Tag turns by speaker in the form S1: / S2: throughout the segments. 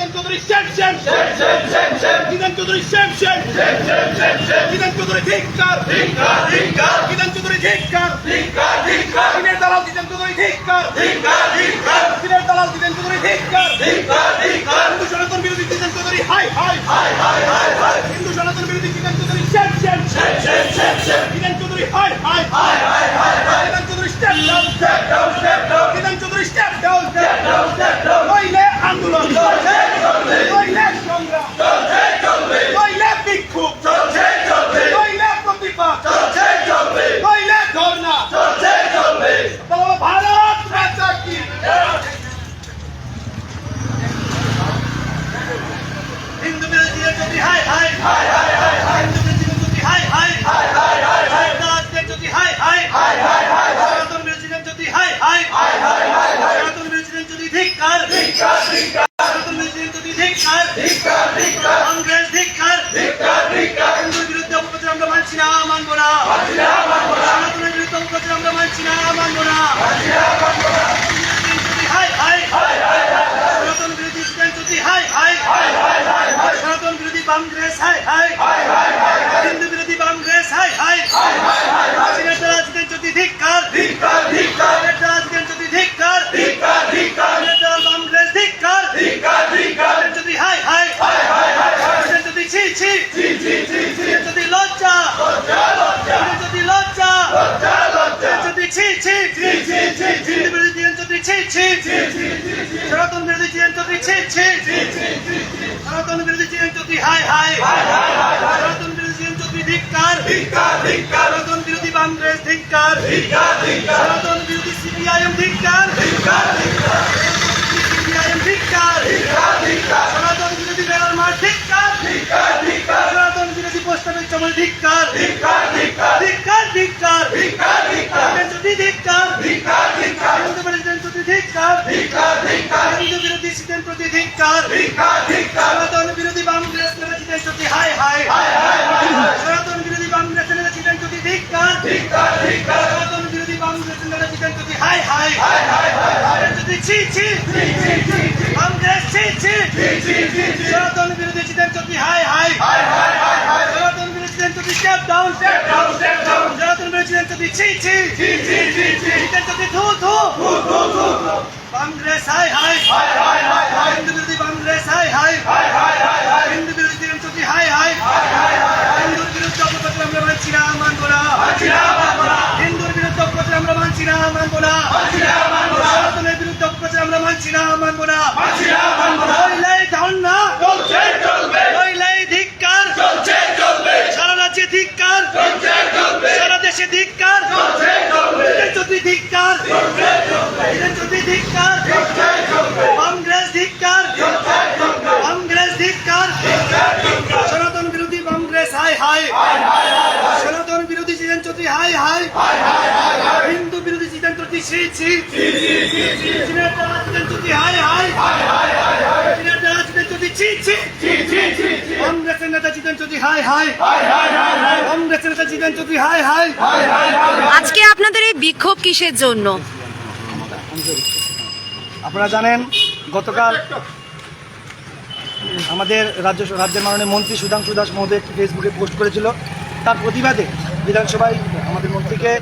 S1: Jiten Chowdhury shame shame Jiten Chowdhury shame shame Jiten Chowdhury ধিক্কার জিতেন চৌধুরী ধিক্কার দিনের দালাল জিতেন চৌধুরী ধিক্কার দিনের দালাল জিতেন চৌধুরী ধিক্কার হিন্দু সনাতন বিরোধী জিতেন চৌধুরী হাই হাই হিন্দু সনাতন বিরোধী জিতেন চৌধুরী শেম শেম জিতেন চৌধুরী হাই high Jiten Chowdhury step down step down step down Chowdhury step down step down step down আন্দোলন চলছে চলবে নইলে সংগ্রাম। চলছে চলবে নইলে বিক্ষোভ। চলছে চলবে নইলে প্রতিবাদ। চলছে চলবে নইলে ধর্ণা। চলছে চলবে ভারত মাতা কি? হিন্দু বিরোধী যদি হাই হাই। হাই হাই হাই হাই। হিন্দু যদি হাই হাই। হাই হাই হাই হাই। যদি হাই হাই। হাই হাই হাই যদি হাই হাই হাই। ধিক্কার ধিক্কার ধিক্কার ধিক্কার ধিক্কার ধিক্কার ছি ছি হিন্দু বিরোধী যদি ছি ছি সনাতন বিরোধী যদি ছি ছি সনাতন বিরোধী যদি হাই হাই সনাতন বিরোধী যদি ধিক্কার ধিক্কার ধিক্কার সনাতন বিরোধী কংগ্রেস ধিক্কার ধিক্কার ধিক্কার সনাতন বিরোধী সিপিআইএম ধিক্কার ধিক্কার ধিক্কার প্রতি ধিক্কার সনাতন বিরোধী কংগ্রেস নেতা যদি হাই হাই হাই হাই সনাতন বিরোধী কংগ্রেস নেতা সিদ্ধান্ত যদি ধিক্কার সনাতন বিরোধী কংগ্রেস নেতা সিদ্ধান্ত যদি হাই হাই হাই হাই হাই যদি ছি ছি। ছি ছি ছি সনাতন বিরোধী সিদ্ধান্ত যদি হাই হাই সনাতন বিরোধী সিদ্ধান্ত যদি step down step down step down Sanatan বিরোধী সিদ্ধান্ত যদি ছি ছি। ছি ছি ছি ছি। সিদ্ধান্ত যদি ধু। ধু ধু ধু ধু। কংগ্রেস হাই হাই। হিন্দু বিরোধী কংগ্রেস হাই হাই। হিন্দু বিরোধী যদি হাই হাই। হিন্দুর বিরুদ্ধে অপপ্রচার আমরা মানছি না মানবো না। হিন্দুর বিরুদ্ধে অপপ্রচার আমরা মানছি না মানবো না। সনাতনের বিরুদ্ধে অপপ্রচার আমরা মানছি না মানবো না। মানছি না মানবো না। চলছে ধিক্কার। সারা রাজ্যে ধিক্কার। সারা দেশে ধিক্কার। ধিক্কার। যদি ধিক্কার। কংগ্রেস ধিক্কার। কংগ্রেস ধিক্কার। সনাতন বিরোধী কংগ্রেস, হাই হাই। সনাতন বিরোধী সিদ্ধান্ত যদি হাই হাই। হিন্দু বিরোধী সিদ্ধান্ত যদি ছি ছি সিনেট রাজনীতি যদি হাই হাই। সিনেট রাজনীতি যদি ছি ছি কংগ্রেসের নেতা জিতেন যদি হাই হাই। কংগ্রেসের নেতা জিতেন যদি হাই হাই।
S2: আজকে আপনাদের এই বিক্ষোভ কিসের জন্য?
S3: আপনারা জানেন, গতকাল আমাদের রাজ্য রাজ্যের মাননীয় মন্ত্রী সুধাংশু দাস মহোদয় একটি ফেসবুকে পোস্ট করেছিল। তার প্রতিবাদে বিধানসভায় আমাদের মন্ত্রীকে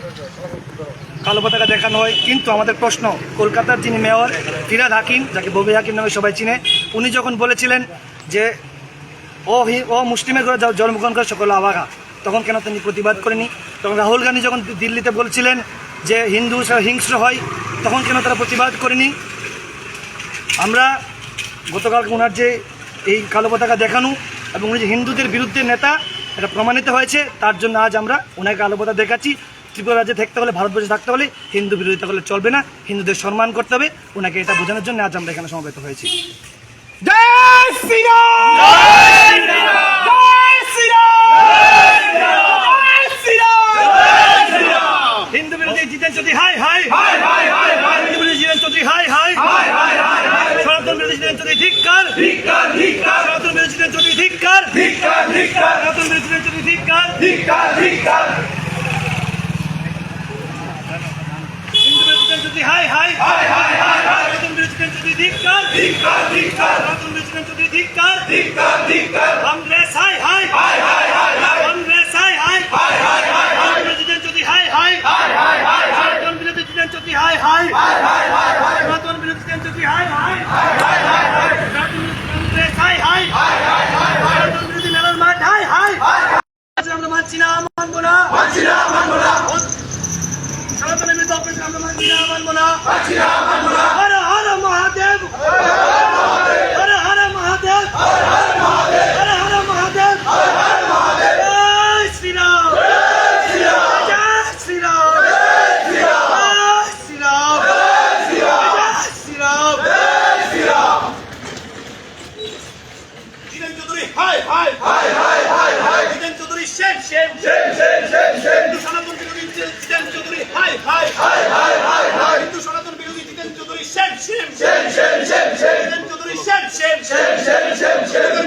S3: কালো পতাকা দেখানো হয়। কিন্তু আমাদের প্রশ্ন, কলকাতার যিনি মেয়র, ফিরাদ হাকিম, যাকে ববি হাকিম নামে সবাই চিনে, উনি যখন বলেছিলেন যে ও ও মুসলিমের ঘরে জন্মগ্রহণ করে সকল আবাগা তখন কেন তিনি প্রতিবাদ করেনি তখন রাহুল গান্ধী যখন দিল্লিতে বলছিলেন যে হিন্দু হিংস্র হয়, তখন কেন তারা প্রতিবাদ করেনি? আমরা গতকাল ওনার যে এই কালো পতাকা দেখানো এবং উনি যে হিন্দুদের বিরুদ্ধে নেতা এটা প্রমাণিত হয়েছে। তার জন্য আজ আমরা ওনাকে কালো পতাকা দেখাচ্ছি। ত্রিপুরা রাজ্যে থাকতে হলে ভারতবর্ষে থাকতে হলে হিন্দু বিরোধিতা করলে চলবে না। হিন্দুদের সম্মান করতে হবে। ওনাকে এটা বোঝানোর জন্য আজ আমরা এখানে সমবেত হয়েছি।
S1: জয় শ্রীরাম!
S3: যদি হাই হাই বেতন বৃষ্টির যদি ধিক্কার
S1: ধিক্কার ধিক্কার
S3: বেতন বৃষ্টির যদি ধিক্কার
S1: ধিক্কার ধিক্কার
S3: কংগ্রেস হাই হাই
S1: হাই হাই হাই হাই
S3: কংগ্রেস হাই হাই হাই হাই হাই হাই প্রেসিডেন্ট যদি হাই হাই হাই হাই হাই হাই বেতন বৃষ্টির যদি হাই হাই হাই হাই হাই হাই Atirava!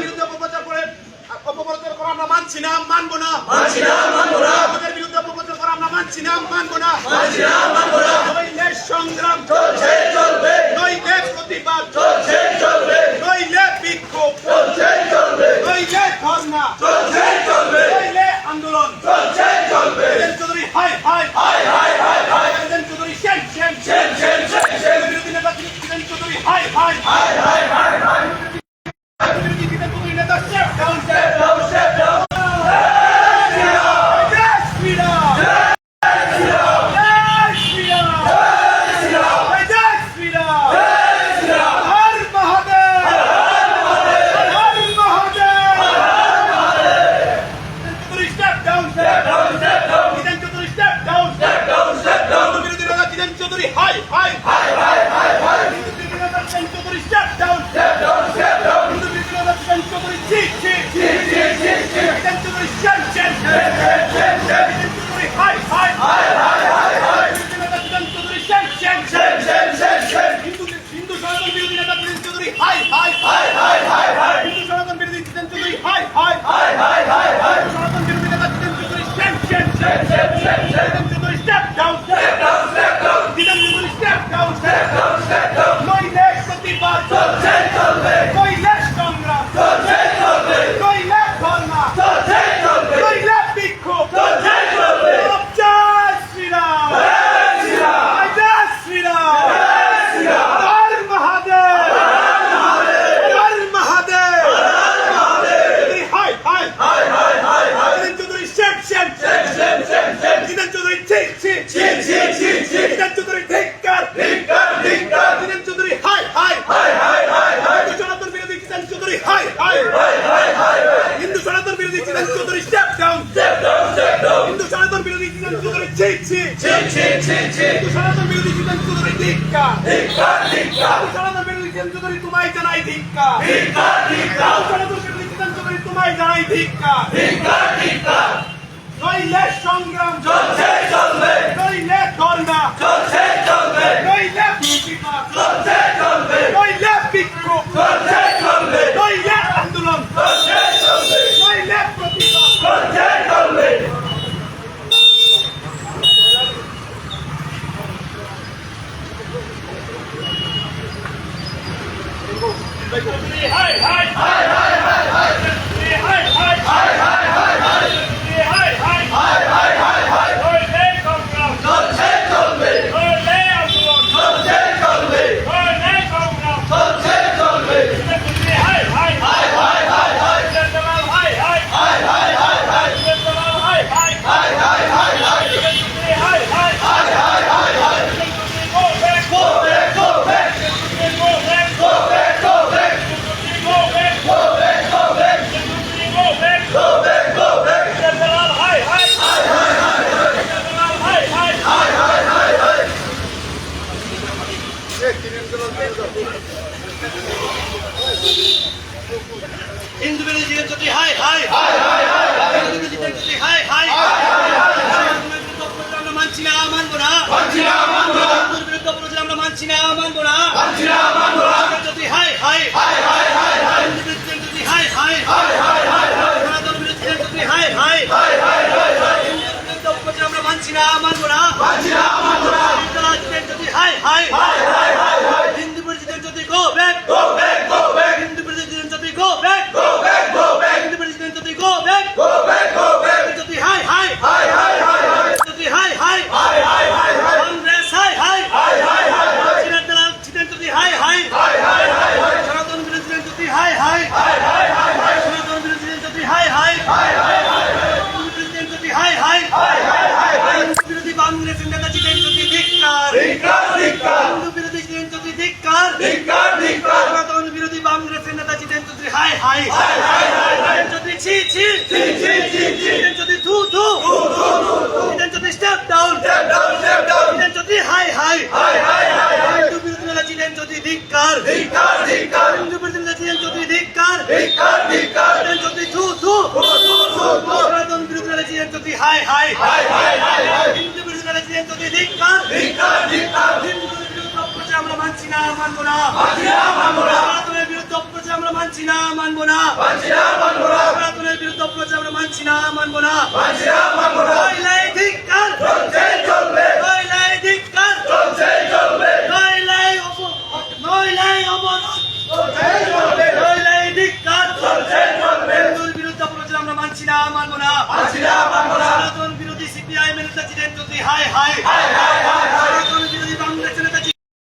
S3: বিরুদ্ধে অপপ্রচার করে অপপ্রচার করা আমরা মানছি না মানবো না। না মানবো না। আমাদের বিরুদ্ধে করা আমরা মানছি না মানবো না। না মানবো না। সংগ্রাম চলছে চলবে। নইতে প্রতিবাদ চলছে। that লিখেন চৌধুরী ধিক্কার ধিক্কার ধিক্কার সালাদুল বিন লিখেন চৌধুরী তোমায় জানাই ধিক্কার ধিক্কার ধিক্কার সালাদুল বিন লিখেন চৌধুরী তোমায় জানাই ধিক্কার ধিক্কার ধিক্কার নইলে আন্দোলন চলবে। মানছি না মানবো না মানছি না মানবো না বিরুদ্ধে অপরাধ আমরা মানছি না মানবো না মানছি না মানবো না যদি হাই হাই হাই হাই হাই হাই যদি হাই হাই হাই হাই হাই হাই সনাতন বিরুদ্ধে যদি হাই হাই হাই হাই হাই হাই বিরুদ্ধে অপরাধ আমরা মানছি না মানবো না মানছি না মানবো না যদি হাই হাই হাই হাই হাই হাই হিন্দু বিরুদ্ধে যদি গো ব্যাক গো
S1: ব্যাক ইডেন যদি ছি ছি ইডেন যদি থু থু ইডেন যদি স্টেপ ডাউন ইডেন যদি হাই হাই হিন্দু বিরোধী নেতা ছিলেন যদি ধিক্কার হিন্দু বিরোধী নেতা ছিলেন যদি ধিক্কার ইডেন যদি থু থু সনাতন বিরোধী নেতা ছিলেন যদি হাই হাই হিন্দু ছিলেন যদি ধিক্কার হিন্দুদের বিরুদ্ধে অপপ্রচার আমরা মানছি না মানবো না সনাতনের বিরুদ্ধে অপপ্রচার আমরা মানছি না মানবো না। সনাতনের বিরুদ্ধে অপপ্রচার আমরা মানছি না মানবো না। নইলাই ধিক্কার নইলাই ধিক্কার নইলাই অপ- নইলাই অবরোধ। নইলাই ধিক্কার হিন্দুর বিরুদ্ধে অপপ্রচার আমরা মানছি না মানবো না। সনাতন বিরোধী সিপিআই মেনে